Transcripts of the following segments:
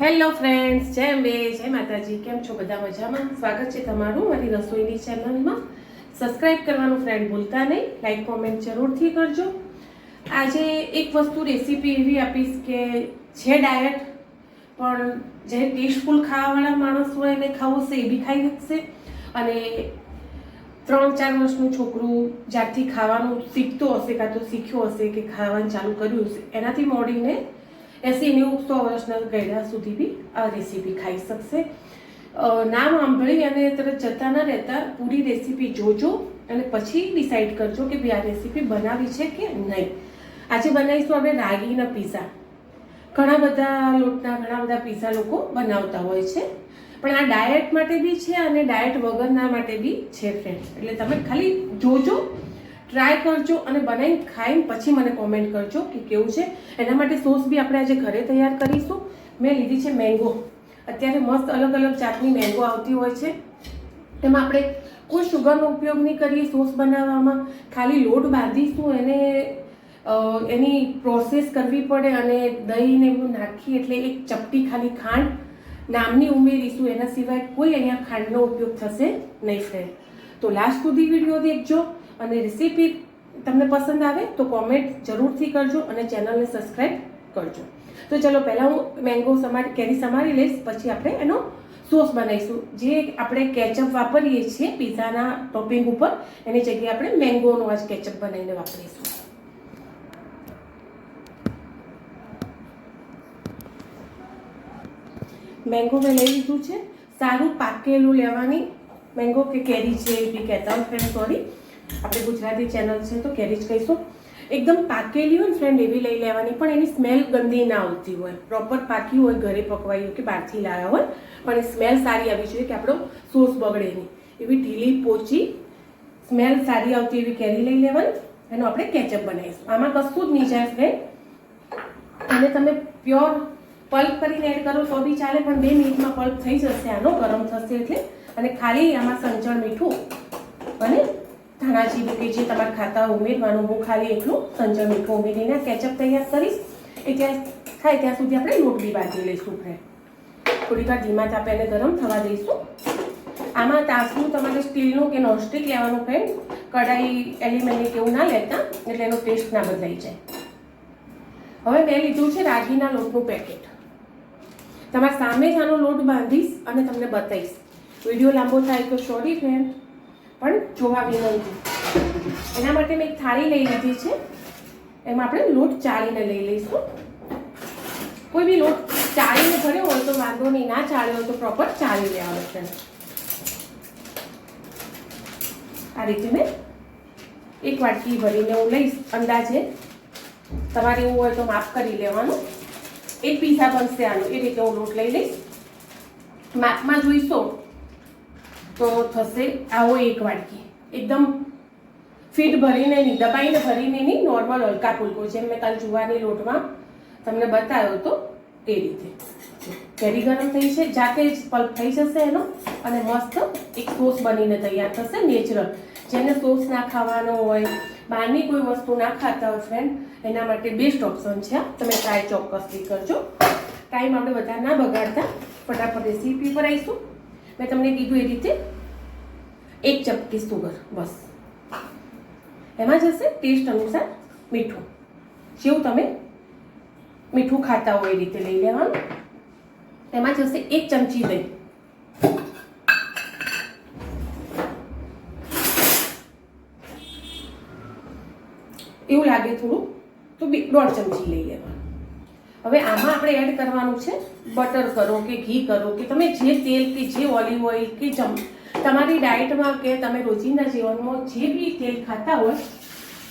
Hello friends, જય અંબે, જય માતાજી. કેમ છો બધા મજામાં? સ્વાગત છે તમારું મારી રસોઈની ચેનલમાં. સબસ્ક્રાઈબ કરવાનું ફ્રેન્ડ ભૂલતા નહીં. લાઈક કોમેન્ટ જરૂરથી કરજો. આજે એક વસ્તુ રેસીપી એવી આપીશ કે છે ડાયટ પણ જે ટેસ્ટફુલ ખાવાવાળા માણસ હોય એને ખાવું હશે એ બી ખાઈ શકશે. અને ત્રણ ચાર વર્ષનું છોકરું જ્યારથી ખાવાનું શીખતો હશે કાં તો શીખ્યો હશે કે ખાવાનું ચાલુ કર્યું હશે, એનાથી મોડીને એસી નેવું સો વર્ષના ગયડા સુધી બી આ રેસીપી ખાઈ શકશે. નામ સાંભળી અને તરત જતા ના રહેતા પૂરી રેસીપી જોજો અને પછી ડિસાઈડ કરજો કે ભાઈ આ રેસીપી બનાવી છે કે નહીં. આજે બનાવીશું આપણે રાગીના પીઝા ઘણા બધા લોટના, ઘણા બધા પીઝા લોકો બનાવતા હોય છે. પણ આ ડાયટ માટે બી છે અને ડાયટ વગરના માટે બી છે ફ્રેન્ડ એટલે તમે ખાલી જોજો ટ્રાય કરજો અને બનાવીને ખાઈને પછી મને કોમેન્ટ કરજો કે કેવું છે. એના માટે સોસ બી આપણે આજે ઘરે તૈયાર કરીશું. મેં લીધી છે મેંગો અત્યારે મસ્ત અલગ અલગ જાતની મેંગો આવતી હોય છે. એમાં આપણે કોઈ શુગરનો ઉપયોગ નહીં કરીએ સોસ બનાવવામાં. ખાલી લોટ બાંધીશું એને એની પ્રોસેસ કરવી પડે અને દહીં ને એવું નાખી એટલે એક ચપટી ખાલી ખાંડ નામની ઉમેરીશું. એના સિવાય કોઈ અહીંયા ખાંડનો ઉપયોગ થશે નહીં ફ્રેન્ડ તો લાસ્ટ સુધી વીડિયો દેખજો. અને રેસીપી તમને પસંદ આવે તો કોમેન્ટ જરૂરથી કરજો અને ચેનલને સબસ્ક્રાઈબ કરજો. તો ચલો પહેલાં હું મેંગો સમારી, કેરી સમારી લઈશ, પછી આપણે એનો સોસ બનાવીશું. જે આપણે કેચઅપ વાપરીએ છીએ પીઝાના ટોપિંગ ઉપર, એની જગ્યાએ આપણે મેંગોનો આજ કેચઅપ બનાવીને વાપરીશું. મેંગો મેં લઈ લીધું છે. સારું પાકેલું લેવાની મેંગો કે કેરી છે એ બી કહેતા હોય ફ્રેન્ડ સોરી આપણે ગુજરાતી ચેનલ છે તો કેરી જ કહીશું. એકદમ પાકેલી હોય ને ફ્રેન્ડ એવી લઈ લેવાની, પણ એની સ્મેલ ગંદી ના આવતી હોય. પ્રોપર પાકી હોય, ઘરે પકવાઈ હોય કે બહારથી લાવ્યા હોય, પણ એ સ્મેલ સારી આવી જોઈએ કે આપણો સોસ બગડે નહીં. એવી ઢીલી પોચી સ્મેલ સારી આવતી એવી કેરી લઈ લેવાની એનો આપણે કેચઅપ બનાવીશું. આમાં કશું જ નહીં જાય ફ્રેન્ડ અને તમે પ્યોર પલ્પ કરીને એડ કરો તો બી ચાલે, પણ બે મિનિટમાં પલ્પ થઈ જશે, આનો ગરમ થશે એટલે. અને ખાલી આમાં સંચળ મીઠું અને ધાણા જીરું કે જે તમારા ખાતા ઉમેરવાનું, હું ખાલી એટલું સંજય મીઠું ઉમેરીને કેચઅપ તૈયાર કરીશ. એ ત્યાં થાય ત્યાં સુધી આપણે લોટ બાજી લઈશું ફ્રેન્ડ. થોડી વાર ધીમા તાપે એને ગરમ થવા દઈશું. આમાં તાસનું તમારે સ્ટીલનું કે નોનસ્ટિક લેવાનું ફ્રેન્ડ. કઢાઈ એલિમેન્ટ એવું ના લેતા, એટલે એનો ટેસ્ટ ના બદલાઈ જાય. હવે મેં લીધું છે રાગીના લોટનું પેકેટ તમારા સામે જ આનો લોટ બાંધીશ અને તમને બતાવીશ. વીડિયો લાંબો થાય તો સોરી ફ્રેન્ડ. પણ જોવા વિનંતી એના માટે મેં એક થાળી લઈ લીધી છે. એમાં આપણે લોટ ચાળીને લઈ લઈશું. કોઈ બી લોટ ચાળીને ભર્યો હોય તો વાંધો નહીં. ના ચાળ્યો તો પ્રોપર ચાળી લેવાનો છે. આ રીતે મેં એક વાટકી ભરીને હું લઈશ અંદાજે. તમારે એવું હોય તો માફ કરી લેવાનું. એક પીઝા બનશે આનો. એ રીતે હું લોટ લઈ લઈશ. માપમાં જોઈશો તો થશે આવો એક વાટકી એકદમ ફીટ ભરીને નહીં, દબાઈને ભરીને નહીં નોર્મલ હલકા ફૂલકો જેમ મેં કાલ જુવાની લોટમાં તમને બતાવ્યો હતો એ રીતે. કેરી ગરમ થઈ છે, જાતે જ પલ્પ થઈ જશે એનો અને મસ્ત એક સોસ બનીને તૈયાર થશે નેચરલ જેને સોસ ના ખાવાનો હોય, બહારની કોઈ વસ્તુ ના ખાતા હોય ફ્રેન્ડ એના માટે બેસ્ટ ઓપ્શન છે. તમે ટ્રાય ચોક્કસથી કરજો. ટાઈમ આપણે બધા ના બગાડતા, ફટાફટ રેસીપી પર આવીશું. મેં તમને કીધું એ રીતે એક ચપટી સુગર બસ એમાં જશે ટેસ્ટ અનુસાર મીઠું જેવું તમે મીઠું ખાતા હોય એ રીતે લઈ લેવાનું એમાં જશે એક ચમચી દહીં એવું લાગે થોડું તો બી દોઢ ચમચી લઈ લેવાનું હવે આમાં આપણે એડ કરવાનું છે બટર કરો કે ઘી કરો કે તમે જે તેલ કે જે ઓલિવ ઓઇલ કે જમ તમારી ડાયટમાં કે તમે રોજિંદા જીવનમાં જે બી તેલ ખાતા હોય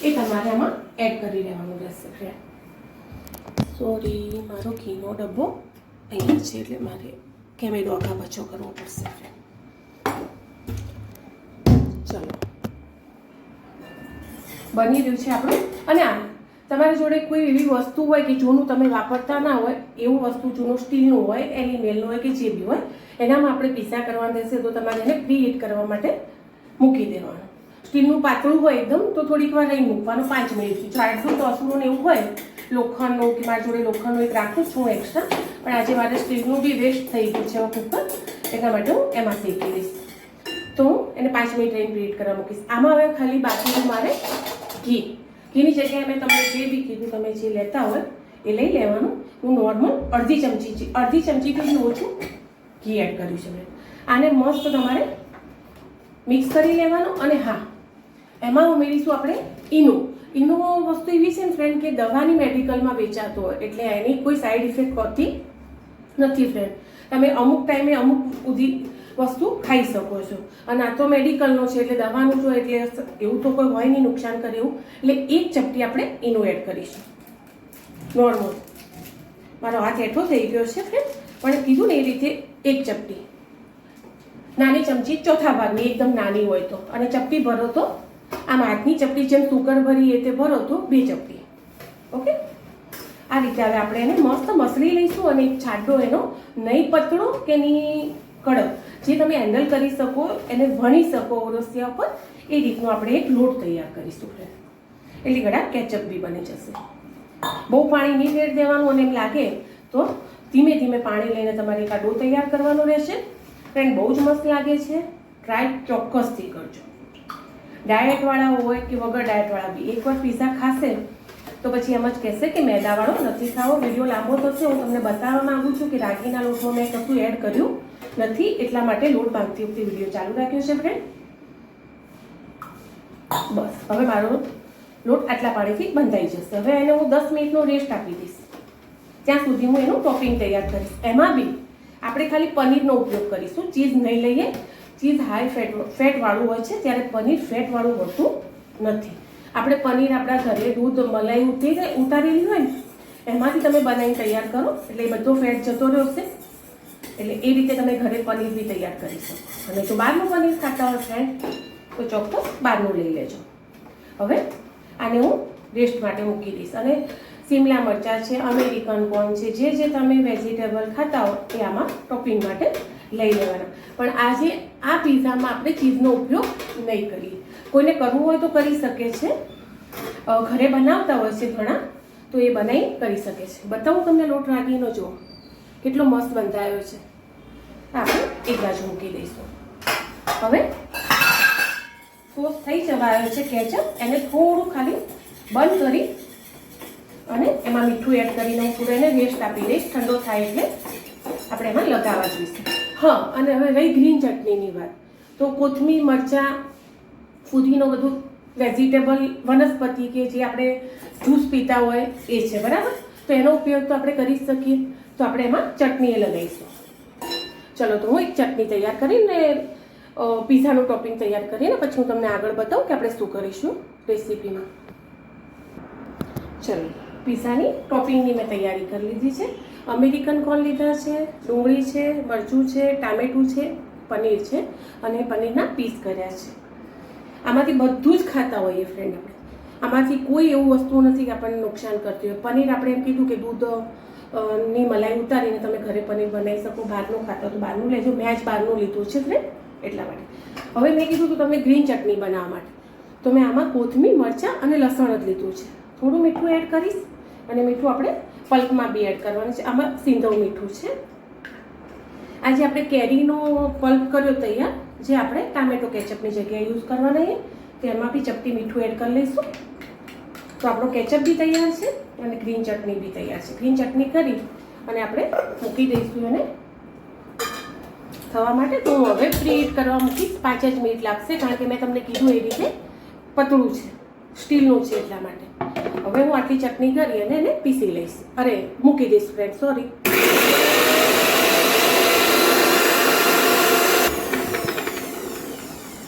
એ તમારે આમાં એડ કરી લેવાનું રહેશે સોરી મારો ઘીનો ડબ્બો અહીંયા છે એટલે મારે કેમેરો આગા બચો કરવો પડશે ચલો. બની રહ્યું છે આપણું. અને આ તમારી જોડે કોઈ એવી વસ્તુ હોય કે જૂનું તમે વાપરતા ના હોય, એવું વસ્તુ જૂનું સ્ટીલનું હોય એનિમેલનું હોય કે જે બી હોય, એનામાં આપણે પીસા કરવાના રહેશે તો તમારે એને પ્રીહીટ કરવા માટે મૂકી દેવાનું. સ્ટીલનું પાતળું હોય એકદમ, તો થોડીક વાર રહી મૂકવાનું પાંચ મિનિટથી ચારસો ટોસનું ને એવું હોય, લોખંડનું કે મારી જોડે લોખંડનું એક રાખું છું એક્સ્ટ્રા પણ આજે મારે સ્ટીલનું બી વેસ્ટ થઈ ગયું છે કુકર એટલા માટે હું એમાં શેકી દઈશ. તો એને પાંચ મિનિટ રહીને પ્રીહીટ કરવા મૂકીશ. આમાં હવે ખાલી બાકી મારે ઘી. ઘીની જગ્યાએ મેં તમને જે બી કીધું, તમે જે લેતા હોય એ લઈ લેવાનું. હું નોર્મલ અડધી ચમચી અડધી ચમચીથી ઓછું ઘી એડ કર્યું છે મેં. આને મસ્ત તમારે મિક્સ કરી લેવાનું અને હા, એમાં ઉમેરીશું આપણે ઈનો. ઈનો વસ્તુ એવી છે ને ફ્રેન્ડ કે દવાની મેડિકલમાં વેચાતો હોય, એટલે એની કોઈ સાઈડ ઇફેક્ટ હોતી નથી ફ્રેન્ડ તમે અમુક ટાઈમે અમુક સુધી વસ્તુ ખાઈ શકો છો. અને આ તો મેડિકલનો છે એટલે દવાનું જો એટલે એવું તો કોઈ હોય નહીં નુકસાન કરે એવું. એટલે એક ચપટી આપણે એનું એડ કરીશું. નોર્મલ મારો હાથ એઠો થઈ ગયો છે ફ્રેન્ડ પણ કીધું ને એ રીતે એક ચપટી. નાની ચમચી ચોથા ભાગની, એકદમ નાની હોય તો. અને ચપટી ભરો તો આમ હાથની ચપટી જેમ સુગર ભરી એ તે ભરો તો બે ચપટી. ઓકે? આ રીતે હવે આપણે એને મસ્ત મસળી લઈશું અને એક છાડો એનો નહીં પતળો કે નહીં કડક. જે તમે હેન્ડલ કરી શકો, એને વણી શકો ઓરસિયા ઉપર, એ રીતનો આપણે એક લોટ તૈયાર કરીશું. એટલે ગળા કેચઅપ બી બની જશે. બહુ પાણી નહીં રેડ દેવાનું અને એમ લાગે તો ધીમે ધીમે પાણી લઈને તમારે એક આ ડો તૈયાર કરવાનો રહેશે. ફ્રેન્ડ બહુ જ મસ્ત લાગે છે. ટ્રાય ચોક્કસથી કરજો. ડાયટવાળા હોય કે વગર ડાયટવાળા બી એકવાર પીઝા ખાશે, તો પછી એમ જ કહેશે કે મેદાવાળો નથી ખાવો. વીડિયો લાંબો થશે. હું તમને બતાવવા માગું છું કે રાગીના લોટમાં મેં કશું એડ કર્યું નથી, એટલા માટે લોટ બાંધતી વખતે વીડિયો ચાલુ રાખ્યો છે ફ્રેન્ડ બસ, હવે મારો લોટ આટલા પાણીથી બંધાઈ જશે. હવે એને હું દસ મિનિટનો રેસ્ટ આપી દઈશ. ત્યાં સુધી હું એનું ટોપિંગ તૈયાર કરીશ. એમાં બી આપણે ખાલી પનીરનો ઉપયોગ કરીશું. ચીઝ નહીં લઈએ. ચીઝ હાઈ ફેટ ફેટવાળું હોય છે, ત્યારે પનીર ફેટવાળું હોતું નથી. આપણે પનીર આપણા ઘરે દૂધ, મલાઈ, ઉતરી ઉતારેલી હોય ને, એમાંથી તમે બનાવીને તૈયાર કરો. એટલે એ બધો ફેટ જતો રહેશે. એટલે એ રીતે તમે ઘરે પનીર બી તૈયાર કરી શકો. અને જો બહારનું પનીર ખાતા હોય ફ્રેન્ડ તો ચોક્કસ બહારનું લઈ લેજો. હવે આને હું રેસ્ટ માટે મૂકી દઈશ. અને સિમલા મરચાં છે, અમેરિકન કોર્ન છે, જે જે તમે વેજીટેબલ ખાતા હો, એ આમાં ટોપિંગ માટે લઈ લેવાના. પણ આજે આ પીઝામાં આપણે ચીઝનો ઉપયોગ નહીં કરીએ. કોઈને કરવું હોય તો કરી શકે છે. ઘરે બનાવતા હોય છે ઘણા, તો એ બનાવી કરી શકે છે. બતાવું તમને લોટ રાગીનો જો. કેટલો મસ્ત બંધાયો છે. આપણે એક બાજુ મૂકી દઈશું. હવે સોસ થઈ જવાયો છે કેચઅપ. એને થોડું ખાલી બંધ કરી અને એમાં મીઠું એડ કરીને હું પૂરો એને રેસ્ટ આપી દઈશ. ઠંડો થાય એટલે આપણે એમાં લગાવવા જોઈશું. હા, અને હવે રહી ગ્રીન ચટણીની વાત. તો કોથમીર, મરચાં, ફુદીનો બધું વેજીટેબલ વનસ્પતિ કે જે આપણે જ્યુસ પીતા હોય એ છે, બરાબર? તો એનો ઉપયોગ તો આપણે કરી શકીએ. તો આપણે એમાં ચટણી લગાવીશું. ચલો, તો હું એક ચટણી તૈયાર કરીને પીઝાનું ટોપિંગ તૈયાર કરીને પછી હું તમને આગળ બતાવું કે આપણે શું કરીશું રેસીપીમાં. ચલો, પીઝાની ટોપિંગની મેં તૈયારી કરી લીધી છે. અમેરિકન કોર્ન લીધા છે? ડુંગળી છે, મરચું છે, ટામેટું છે, પનીર છે અને પનીરના પીસ કર્યા છે. આમાંથી બધું જ ખાતા હોઈએ ફ્રેન્ડ આપણે. આમાંથી કોઈ એવું વસ્તુ નથી કે આપણને નુકસાન કરતી હોય. પનીર આપણે એમ કીધું કે દૂધ ની મલાઈ ઉતારીને તમે ઘરે પનીર બનાવી શકો, બહારનું ખાતા તો બહારનું લેજો. મેં જ બહારનું લીધું છે ફ્રેન્ડ એટલા માટે. હવે મેં કીધું કે તમે ગ્રીન ચટણી બનાવવા માટે. તો મેં આમાં કોથમીર, મરચાં અને લસણ જ લીધું છે. થોડું મીઠું એડ કરીશ અને મીઠું આપણે પલ્પમાં બી એડ કરવાનું છે. આમાં સિંધવ મીઠું છે. આજે આપણે કેરીનો પલ્પ કર્યો તૈયાર, જે આપણે ટામેટો કેચઅપની જગ્યાએ યુઝ કરવાના છે. તેમાં બી ચપટી મીઠું એડ કરી લઈશું. તો આપણો કેચઅપ બી તૈયાર છે અને ગ્રીન ચટણી બી તૈયાર છે. ગ્રીન ચટણી કરી અને આપણે મૂકી દઈશું એને. થવા માટે તો હું હવે પ્રીહીટ કરવા મૂકીશ પાંચ જ મિનિટ લાગશે કારણ કે મેં તમને કીધું એ રીતે પતળું છે, સ્ટીલનું છે એટલા માટે. હવે હું આટલી ચટણી કરી અને એને પીસી લઈશ. અરે, મૂકી દઈશ ફ્રેન્ડ સોરી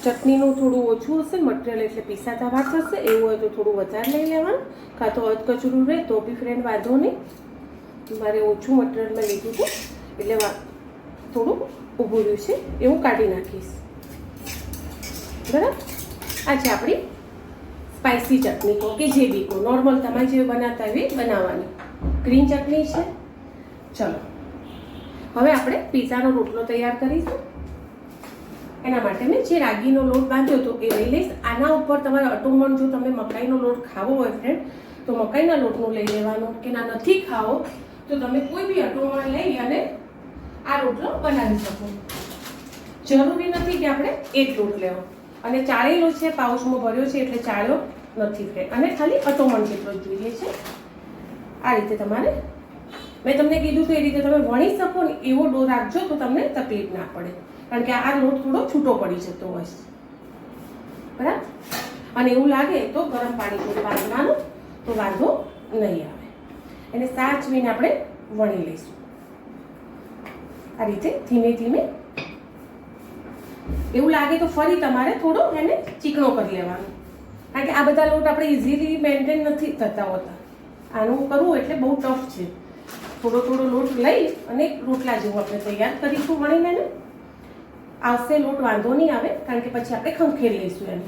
ચટણીનું થોડું ઓછું હશે મટીરિયલ એટલે પીસાતા વાર થશે એવું હોય તો થોડું વધારે લઈ લેવાનું. કાં તો અધકચરું રહે, તો બી ફ્રેન્ડ વાંધો નહીં. મારે ઓછું મટીરિયલ મેં લીધું હતું, એટલે થોડું ઊભું રહ્યું છે એ હું કાઢી નાખીશ. બરાબર? આ છે આપણી સ્પાઇસી ચટણી કહો કે જે બી કહો નોર્મલ તમારે જે બનાવતા હોય બનાવવાની. ગ્રીન ચટણી છે. ચલો. હવે આપણે પીઝાનો રોટલો તૈયાર કરીશું. એના માટે મેં જે રાગીનો લોટ બાંધ્યો હતો એ લઈ લઈશ. આના ઉપર તમારે અટુમણ જો તમે મકાઈનો લોટ ખાવો હોય ફ્રેન્ડ તો મકાઈના લોટનું લઈ લેવાનો. કે ના નથી ખાવો, તો તમે કોઈ બી અટુમણ લઈ અને આ રોટલો બનાવી શકો. જરૂરી નથી કે આપણે એક લોટ લેવો. અને ચાળેલો છે, પાઉચમાં ભર્યો છે એટલે ચાળ્યો નથી ફ્રેન્ડ અને ખાલી અટોમણ જેટલો જ જોઈએ છે. આ રીતે તમારે, મેં તમને કીધું તો એ રીતે તમે વણી શકો ને એવો ડો રાખજો તો તમને તકલીફ ના પડે. કારણ કે આ લોટ થોડો છૂટો પડી જતો હોય છે. બરાબર? અને એવું લાગે તો ગરમ પાણી થોડું વાંધવાનું તો વાંધો નહીં આવે. એને સાચવીને આપણે વણી લઈશું. આ રીતે ધીમે ધીમે. એવું લાગે તો ફરી તમારે થોડો એને ચીકણો કરી લેવાનો. કારણ કે આ બધા લોટ આપણે ઇઝીલી મેન્ટેન નથી થતા હોતા. આનું કરવું એટલે બહુ ટફ છે. થોડો થોડો લોટ લઈ અને રોટલા જેવું આપણે તૈયાર કરીશું વણીને એને. આવશે લોટ, વાંધો નહીં આવે, કારણ કે પછી આપણે ખંખેરી લઈશું એને.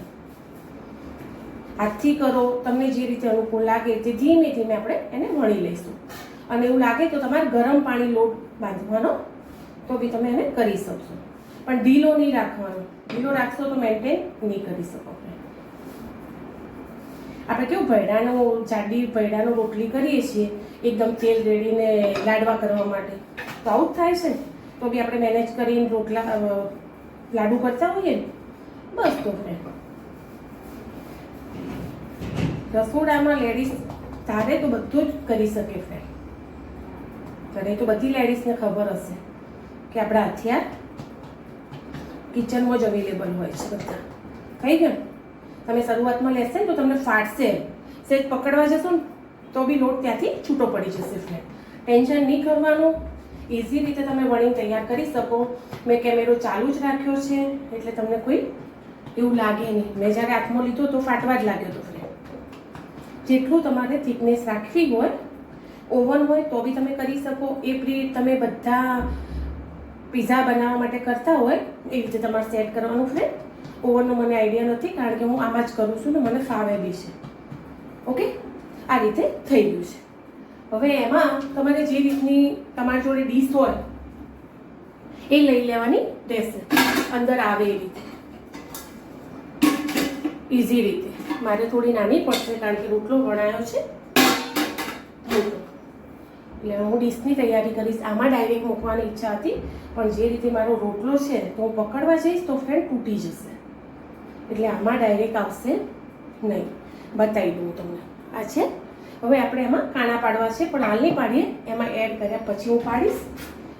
હાથથી કરો, તમને જે રીતે અનુકૂળ લાગે તે ધીમે ધીમે આપણે એને વણી લઈશું. અને એવું લાગે તો તમારે ગરમ પાણી લોટ બાંધવાનો, તો બી તમે એને કરી શકશો. પણ ઢીલો નહીં રાખવાનો. ઢીલો રાખશો તો મેન્ટેન નહીં કરી શકો આપણે. કેવું ભૈડાનો જાડી ભૈડાનો રોટલી કરીએ છીએ, એકદમ તેલ રેડીને લાડવા કરવા માટે. તો આવું જ થાય છે તો બી આપણે મેનેજ કરીને રોટલા લાડુ કરતા હોઈએ ને? બસ તો ફ્રેન્ડ રસોડામાં લેડીઝ તારે તો બધું જ કરી શકે ફ્રેન્ડ તને તો બધી લેડીઝને ખબર હશે કે આપણા હથિયાર કિચનમાં જ અવેલેબલ હોય છે બધા. થઈ ગયું? તમે શરૂઆતમાં લેશે તો તમને ફાટશે. સેજ પકડવા જશો ને, તો બી લોટ ત્યાંથી છૂટો પડી જશે ફ્રેન્ડ ટેન્શન નહીં કરવાનું. ઇઝી રીતે તમે વણી તૈયાર કરી શકો. મેં કેમેરો ચાલુ જ રાખ્યો છે, એટલે તમને કોઈ એવું લાગે નહીં. મેં જ્યારે હાથમાં લીધો તો ફાટવા જ લાગ્યો હતો ફ્રેમ જેટલું તમારે થિકનેસ રાખવી હોય ઓવન હોય, તો બી તમે કરી શકો. એ પ્રી તમે બધા પીઝા બનાવવા માટે કરતા હોય, એ રીતે તમારે સેટ કરવાનું ફ્રેન્ડ ઓવનનો મને આઈડિયા નથી, કારણ કે હું આમાં જ કરું છું ને, મને ફાવે બી છે. ઓકે આ રીતે થઈ ગયું છે. હવે એમાં તમારે જે રીતની તમારી જોડે ડીશ હોય, એ લઈ લેવાની રહેશે. અંદર આવે એ રીતે. ઇઝી રીતે. મારે થોડી નાની પડશે કારણ કે રોટલો વણાયો છે. એટલે હું ડીશની તૈયારી કરીશ. આમાં ડાયરેક્ટ મૂકવાની ઈચ્છા હતી, પણ જે રીતે મારો રોટલો છે, તો હું પકડવા જઈશ, તો ફ્રેન્ડ તૂટી જશે. એટલે આમાં ડાયરેક્ટ આવશે નહીં. બતાવી દઉં તમને. આ છે હવે આપણે એમાં કાણા પાડવા છે, પણ હાલ નહીં પાડીએ. એમાં એડ કર્યા પછી હું પાડીશ.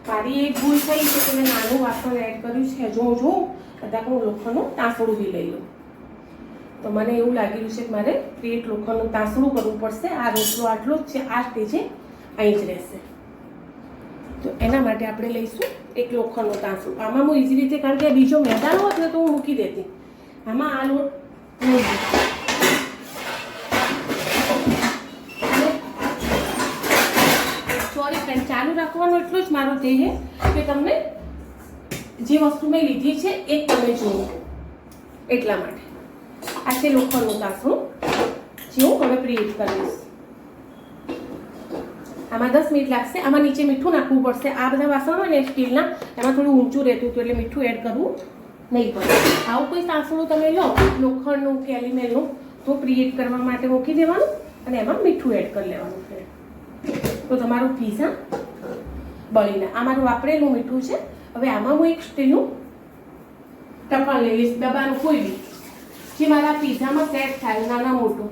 મારી એક ભૂલ થઈ છે કે મેં નાનું વાસણ એડ કર્યું છે. જો હું જોઉં કદાચ હું લોખંડનું તાંસળું બી લઈ લઉં. તો મને એવું લાગી રહ્યું છે કે મારે પ્લેટ લોખંડનું તાંસળું કરવું પડશે. આ રોટલો આટલો જ છે. આ સ્ટેજે અહીં જ રહેશે. તો એના માટે આપણે લઈશું એક લોખંડનું તાંસળું આમાં હું ઇઝી રીતે, કારણ કે બીજો મેદાન હોત તો હું મૂકી દેતી. આમાં આ લોટ નહીં. સોરી ફ્રેન્ડ ચાલુ રાખવાનું એટલો જ મારો ધ્યેય કે તમને જે વસ્તુ મેં લીધી છે એ તમે જુઓ એટલા માટે. આ છે લોખંડનું તાસું જે હું હવે પ્રિન્ટ કરીશ. આમાં દસ મિનિટ લાગશે. આમાં નીચે મીઠું નાખવું પડશે. આ બધા વાસણો ને સ્ટીલના, એમાં થોડું ઊંચું રહેતું હતું એટલે મીઠું એડ કરવું નહીં પડે. આવું કોઈ સાસણું તમે લો, લોખંડનું કે એલિમેલનું તો પ્રીહીટ કરવા માટે મૂકી દેવાનું અને એમાં મીઠું એડ કરી લેવાનું છે. તો તમારું પીઝા બળીને. આ મારું વાપરેલું મીઠું છે. હવે આમાં હું એક સ્ટીલનું ટપણ લઈ લઈશ. ડબ્બાનું કોઈ બી જે મારા પીઝામાં સેટ થાય, નાના મોટું.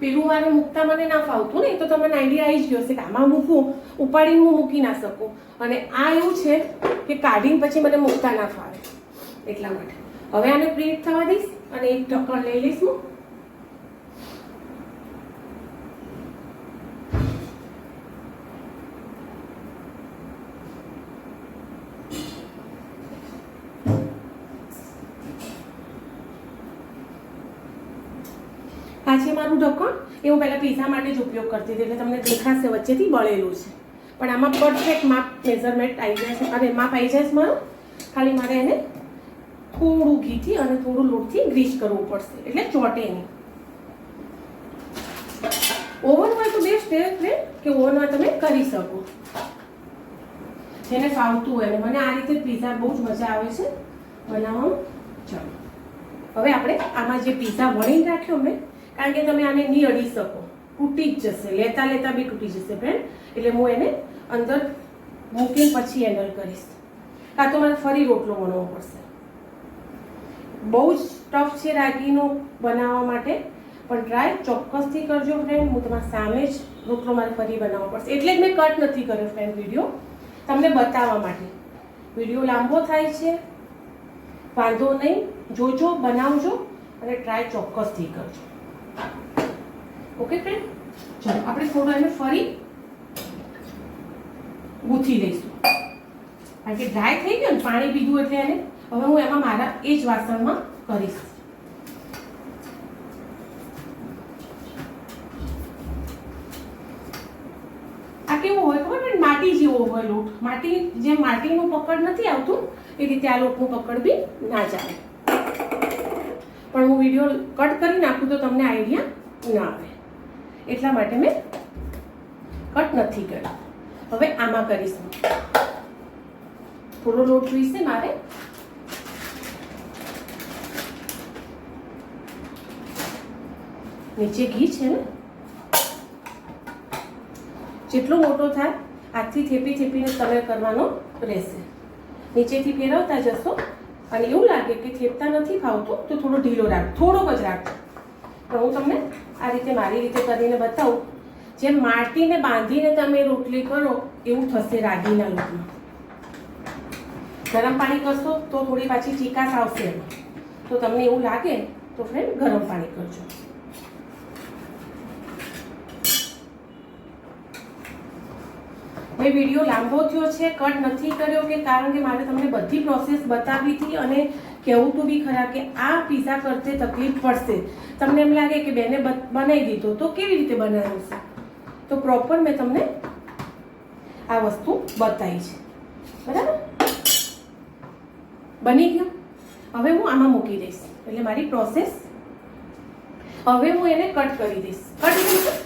પેલું મારે મૂકતા મને ના ફાવતું ને તો તમને આઈડિયા આવી જ ગયો છે કે આમાં મૂકું, ઉપાડીને હું મૂકી ના શકું. અને આ એવું છે કે કાઢીને પછી મને મૂકતા ના ફાવે એટલા માટે. હવે આને પ્લેટ થવા દઈશ અને એક ઢક્કણ લઈ લઈશ હું આ છે મારું હું પહેલાં પીઝા માટે જ ઉપયોગ કરતી હતી એટલે તમને દેખાશે, વચ્ચેથી બળેલું છે. પણ આમાં પરફેક્ટ માપ મેઝરમેન્ટ આવી જાય છે. અને માપ આવી જાય છે મારું? ખાલી મારે એને થોડું ઘીથી અને થોડું લોટથી ગ્રીસ કરવું પડશે. એટલે ચોટે નહીં. ઓવન હોય તો બેસ્ટ એ છે કે ઓવનમાં તમે કરી શકો. જેને ફાવતું હોય મને આ રીતે પીઝા બહુ જ મજા આવે છે. બનાવવાનું. ચાલો. હવે આપણે આમાં જે પીઝા વણી રાખ્યો મેં કારણ કે તમે આને નહીં અડી શકો. તૂટી જ જશે. લેતા લેતા બી તૂટી જશે ફ્રેન્ડ એટલે હું એને અંદર મૂકી પછી હેન્ડલ કરીશ. કાં તો મારે ફરી રોટલો બનાવવો પડશે. બહુ જ ટફ છે રાગીનો બનાવવા માટે. પણ ટ્રાય ચોક્કસથી કરજો ફ્રેન્ડ હું તમારા સામે જ રોટલો મારે ફરી બનાવવો પડશે. એટલે જ મેં કટ નથી કર્યો ફ્રેન્ડ વીડિયો તમને બતાવવા માટે. વીડિયો લાંબો થાય છે. વાંધો નહીં. જોજો, બનાવજો અને ટ્રાય ચોક્કસથી કરજો. ઓકે ફ્રેન્ડ ચલો, આપણે થોડું એને ફરી ગૂંથી દઈશું કારણ કે ડ્રાય થઈ ગયો ને, પાણી પીધું એટલે એને હવે હું એમાં મારા એ જ વાસણમાં કરીશ. કેવો હોય ખબર પણ માટી જેવો હોય લોટ. માટી, જેમ માટીનું પકડ નથી આવતું, એ રીતે આ લોટનું પકડ બી ના પણ વીડિયો કટ કરી નાખું તો તમને આઈડિયા ના આવે. એટલા માટે મેં કટ નથી કર્યો. હવે આમાં કરીશ. થોડો લોટ જોઈશે મારે. નીચે ઘી છે ને? જેટલો મોટો થાય હાથથી થેપી થેપીને તમે કરવાનો રહેશે. નીચેથી ફેરવતા જશો અને એવું લાગે કે થેપતા નથી ફાવતું, તો થોડો ઢીલો રાખ, થોડોક જ રાખજો પણ હું તમને આ રીતે મારી રીતે કરીને બતાવું. જેમ માટીને બાંધીને તમે રોટલી કરો, એવું થશે રાગીના લોટમાં ગરમ પાણી કરશો, તો થોડી પાછી ચીકાશ આવશે તો તમને એવું લાગે, તો ફ્રેન્ડ ગરમ પાણી કરજો. મેં વીડિયો લાંબો થયો છે, કટ નથી કર્યો કે કારણ કે મારે તમને બધી પ્રોસેસ બતાવી હતી અને કહેવું તો બી ખરા કે આ પીઝા કરતે તકલીફ પડશે. તમને એમ લાગે કે બેને બનાવી દીધો, તો કેવી રીતે બનાવ્યો છે? તો પ્રોપર મેં તમને આ વસ્તુ બતાવી છે. બરાબર? બની ગયું? હવે હું આમાં મૂકી દઈશ. એટલે મારી પ્રોસેસ હવે હું એને કટ કરી દઈશ. કટ કરીશ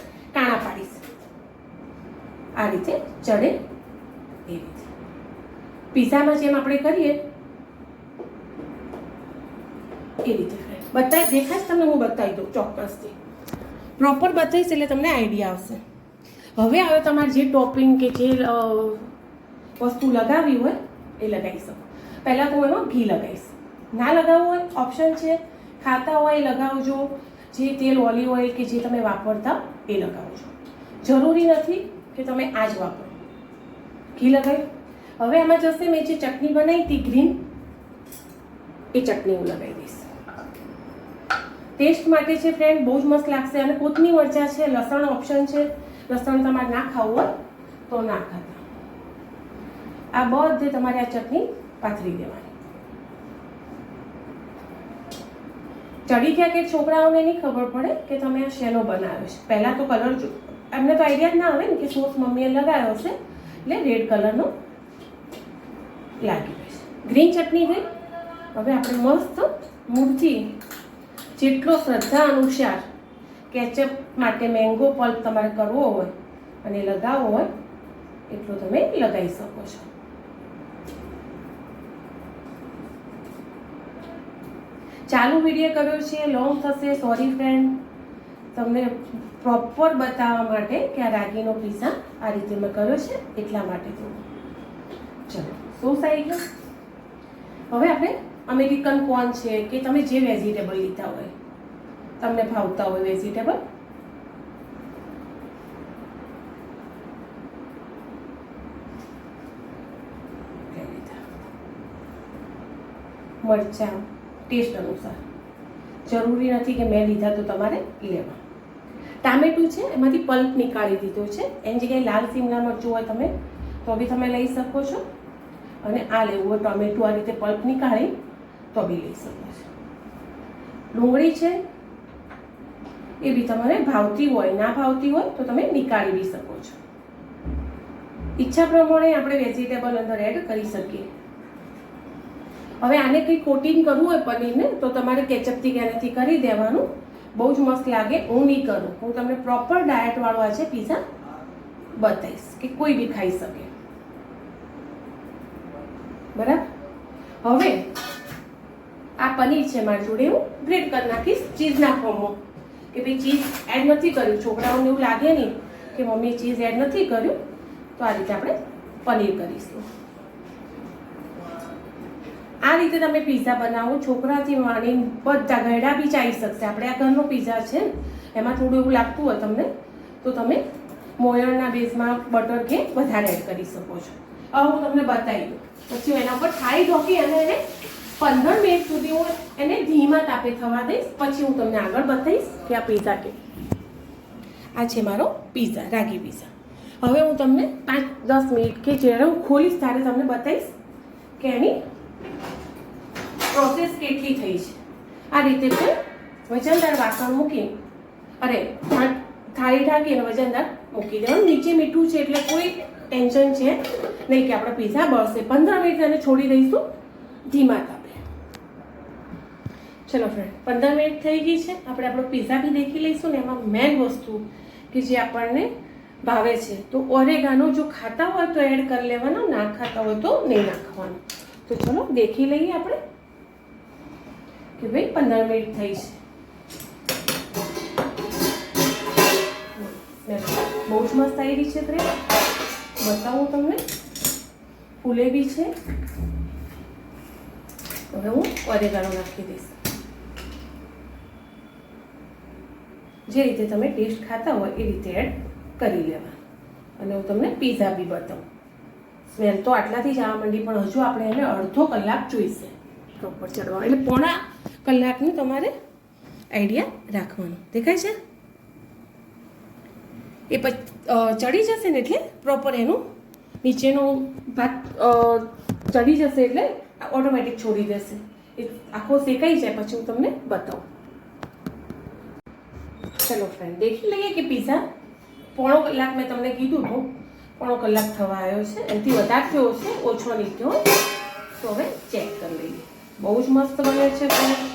આ રીતે ચડે એ રીતે. પીઝામાં જેમ આપણે કરીએ, એ રીતે બતાવી દેખાશ તમને, હું બતાવી દઉં ચોક્કસથી. પ્રોપર બતાવીશ એટલે તમને આઈડિયા આવશે. હવે હવે તમારે જે ટોપિંગ કે જે વસ્તુ લગાવી હોય, એ લગાવી શકો. પહેલાં તો હું એમાં ઘી લગાવીશ. ના લગાવવું હોય ઓપ્શન છે. ખાતા હોય એ લગાવજો. જે તેલ ઓલિવ ઓઇલ કે જે તમે વાપરતા, એ લગાવજો. જરૂરી નથી કે તમે આ જ વાપરો. ઘી લગાવ્યું. હવે આમાં જશે મેં જે ચટણી બનાવી હતી ગ્રીન, એ ચટણી હું લગાવી દઈશ. ટેસ્ટ માટે છે ફ્રેન્ડ બહુ જ મસ્ત લાગશે. અને કોથમી મરચા છે લસણ ઓપ્શન છે. લસણ તમારે ના ખાવું હોય તો ના ખાતા. આ બધે તમારે આ ચટણી પાથરી દેવાની. ચડી ગયા કે છોકરાઓને નહીં ખબર પડે કે તમે આ શેનો બનાવ્યો છે. પહેલાં તો કલર જો એમને તો આઈડિયા જ ના આવે ને કે સોસ મમ્મીએ લગાવ્યો છે એટલે રેડ કલરનો લાગી રહેશે ગ્રીન ચટણી ગઈ હવે આપણે મસ્ત મૂળથી જેટલો શ્રદ્ધા અનુસાર કેચઅપ માટે મેંગો પલ્પ તમારે કરવો હોય અને લગાવવો હોય, એટલો તમે લગાવી શકો છો. ચાલુ વીડિયો કર્યો છે. લોંગ થશે. સોરી ફ્રેન્ડ તમને પ્રોપર બતાવવા માટે કે આ રાગીનો પીઝા આ રીતે મેં કર્યો છે, એટલા માટે તો. ચલો, સોસ આવી ગયો. હવે આપણે અમેરિકન કોર્ન છે કે તમે જે વેજીટેબલ લીધા હોય, તમને ભાવતા હોય વેજીટેબલ. મરચાં, ટેસ્ટ અનુસાર. જરૂરી નથી કે મેં લીધા તો તમારે લેવા. ટામેટું છે, એમાંથી પલ્પ નીકાળી દીધો છે. એની જગ્યાએ લાલ સિમલા મરચું હોય તમે, તો બી તમે લઈ શકો છો. અને આ લેવું હોય ટોમેટું, આ રીતે પલ્પ નીકાળી, તો બી લઈ શકો છો. ડુંગળી છે, એ બી તમારે ભાવતી હોય, ના ભાવતી હોય, તો તમે નીકાળી બી શકો છો. ઈચ્છા પ્રમાણે આપણે વેજીટેબલ અંદર એડ કરી શકીએ. હવે આને કંઈ કોટિંગ કરવું હોય પનીરને, તો તમારે કેચઅપથી કે એનાથી કરી દેવાનું. બહુ જ મસ્ત લાગે. હું નહીં કરું. હું તમને પ્રોપર ડાયટવાળો આ છે પીઝા બતાવીશ કે કોઈ બી ખાઈ શકે. બરાબર? હવે આ પનીર છે મારી જોડે હું ગ્રેટ કરી નાખીશ ચીઝના ફોર્મમાં કે ભાઈ ચીઝ એડ નથી કર્યું. છોકરાઓને એવું લાગે નહીં કે મમ્મી ચીઝ એડ નથી કર્યું. તો આ રીતે આપણે પનીર કરીશું. આ રીતે તમે પીઝા બનાવો, છોકરાથી માંડીને બધા ગયડા બી ચાઈ શકશે. આપણે આ ઘરનો પીઝા છે. એમાં થોડું એવું લાગતું હોય તમને, તો તમે મોયણના બેઝમાં બટર કે વધારે એડ કરી શકો છો. હવે હું તમને બતાવી દઉં. પછી હું એના પર થાળી ઢોકી અને એને પંદર મિનિટ સુધી હું એને ધીમા તાપે થવા દઈશ. પછી હું તમને આગળ બતાવીશ કે આ પીઝા કે આ છે મારો પીઝા રાગી પીઝા હવે હું તમને પાંચ દસ મિનિટ કે જ્યારે હું ખોલીશ ત્યારે તમને બતાવીશ કે એની પ્રોસેસ કેટલી થઈ છે? આ રીતે છે વજનદાર વાસણ મૂકી અરે, થાળી ઢાંકી અને વજનદાર મૂકી દેવાનું. નીચે મીઠું છે એટલે કોઈ ટેન્શન છે નહીં કે આપણે પીઝા બળશે. પંદર મિનિટ એને છોડી દઈશું. ધીમા તાપે. ચલો ફ્રેન્ડ પંદર મિનિટ થઈ ગઈ છે. આપણે આપણો પીઝા બી દેખી લઈશું ને એમાં મેન વસ્તુ કે જે આપણને ભાવે છે. તો ઓરેગાનો જો ખાતા હોય તો એડ કરી લેવાનો, ના ખાતા હોય તો નહીં નાખવાનું. તો ચલો, દેખી લઈએ આપણે. કે ભાઈ પંદર મિનિટ થઈ છે. બહુ જ મસ્ત આવી છે ફ્રેન્ડ બતાવું તમને. ફૂલે બી છે. હવે હું ઓરેગાનો નાખી દઈશ. જે રીતે તમે ટેસ્ટ ખાતા હોય એ રીતે એડ કરી લેવા અને હું તમને પીઝા બી બતાવું. સ્મેલ તો આટલાથી જ માંડી, પણ હજુ આપણે એને અડધો કલાક જોઈશે. પ્રોપર ચડવા. એટલે પોણા કલાકનું તમારે આઈડિયા રાખવાનો. દેખાય છે? એ પછી ચડી જશે ને એટલે પ્રોપર એનું નીચેનો ભાગ ચડી જશે એટલે ઓટોમેટિક છોડી દેશે. એ આખો શેકાઈ જાય પછી હું તમને બતાવું. ચલો ફ્રેન્ડ દેખી લઈએ કે પીઝા પોણો કલાક મેં તમને કીધું હતું. પોણો કલાક થવા આવ્યો છે. એનાથી વધારે થયો છે ઓછો નહીં તો હવે ચેક કરી લઈએ. બહુ જ મસ્ત બને છે ફ્રેન્ડ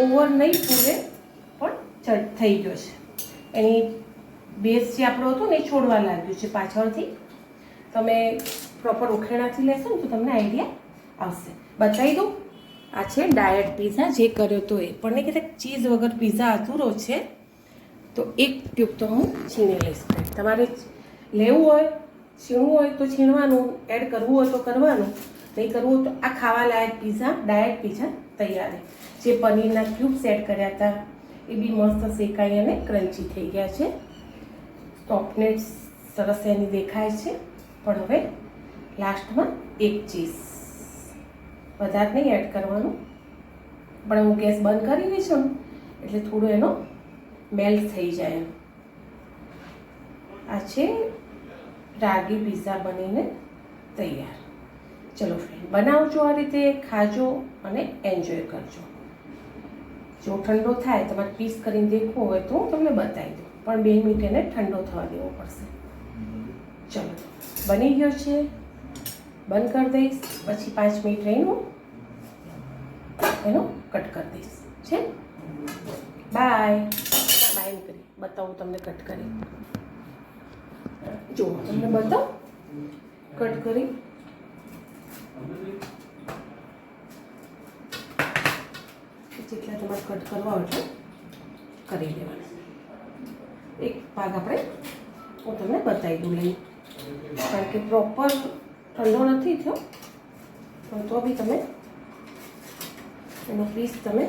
ઓવર નહીં ફૂલે પણ થઈ ગયો છે. એની બેઝ જે આપણો હતો ને એ છોડવા લાગ્યું છે પાછળથી. તમે પ્રોપર ઉખેણાથી લેશો ને તો તમને આઈડિયા આવશે. બતાવી દઉં. આ છે ડાયટ પીઝા જે કર્યો તો એ. પણ નહીં કદાચ ચીઝ વગર પીઝા અધૂરો છે. તો એક ટ્યુબ તો હું છીણી લઈશ. તમારે લેવું હોય, છીણવું હોય તો છીણવાનું એડ કરવું હોય તો કરવાનું. નહીં કરવું તો આ ખાવા લાયક પીઝા ડાયટ પીઝા તૈયાર જે પનીરના ક્યુબ્સ એડ કર્યા હતા, એ બી મસ્ત શેકાઈ અને ક્રન્ચી થઈ ગયા છે. ચોકલેટ સરસ એની દેખાય છે, પણ હવે લાસ્ટમાં એક ચીઝ. વધારે નહીં એડ કરવાનું. પણ હું ગેસ બંધ કરી દઈશું એટલે થોડો એનો મેલ્ટ થઈ જાય. આ છે રાગી પીઝા બનીને તૈયાર. ચલો ફ્રેન્ડ બનાવજો આ રીતે, ખાજો અને એન્જોય કરજો. જો ઠંડો થાય તમારે પીસ કરીને દેખવો હોય તો હું તમને બતાવી દઉં. પણ બે મિનિટ એને ઠંડો થવા દેવો પડશે. ચલો, બની ગયો છે. બંધ કરી દઈશ. પછી પાંચ મિનિટ રહીને એનો કટ કરી દઈશ. છે? બાય. બાય નીકળી. બતાવું તમને કટ કરી. જો, તમને બતાવ. કટ કરી. જેટલા તમારે કટ કરવા હોય એટલે કરી લેવાના. એક ભાગ આપણે હું તમને બતાવી દઉં લઈ કારણ કે પ્રોપર ઠંડો નથી થયો, પણ તો બી તમે એનો પીસ તમે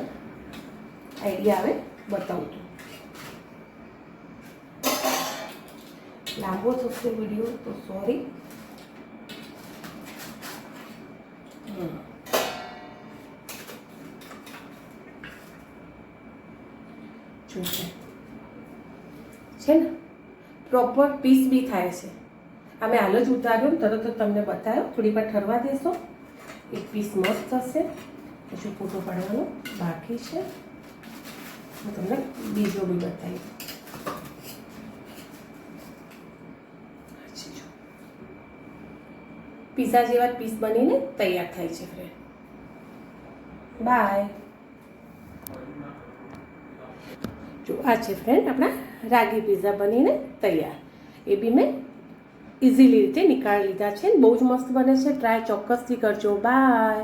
આઈડિયા આવે બતાવું તો લાંબો થશે વીડિયો તો સોરી જોશે છે. ને? પ્રોપર પીસ બી થાય છે. અમે હાલ જ ઉતાર્યો તરત જ તમને બતાવ્યો થોડી વાર ઠરવા દેશો. એક પીસ મસ્ત થશે હજુ ફોટો પાડવાનો બાકી છે. હું તમને બીજો બી બતાવી પીઝા જેવા પીસ બનીને તૈયાર થાય છે ફ્રેન્ડ બાય જો આ છે ફ્રેન્ડ આપણા રાગી પીઝા બનીને તૈયાર. એ બી મેં ઇઝીલી રીતે નીકાળી લીધા છે બહુ જ મસ્ત બને છે. ટ્રાય ચોક્કસથી કરજો. બાય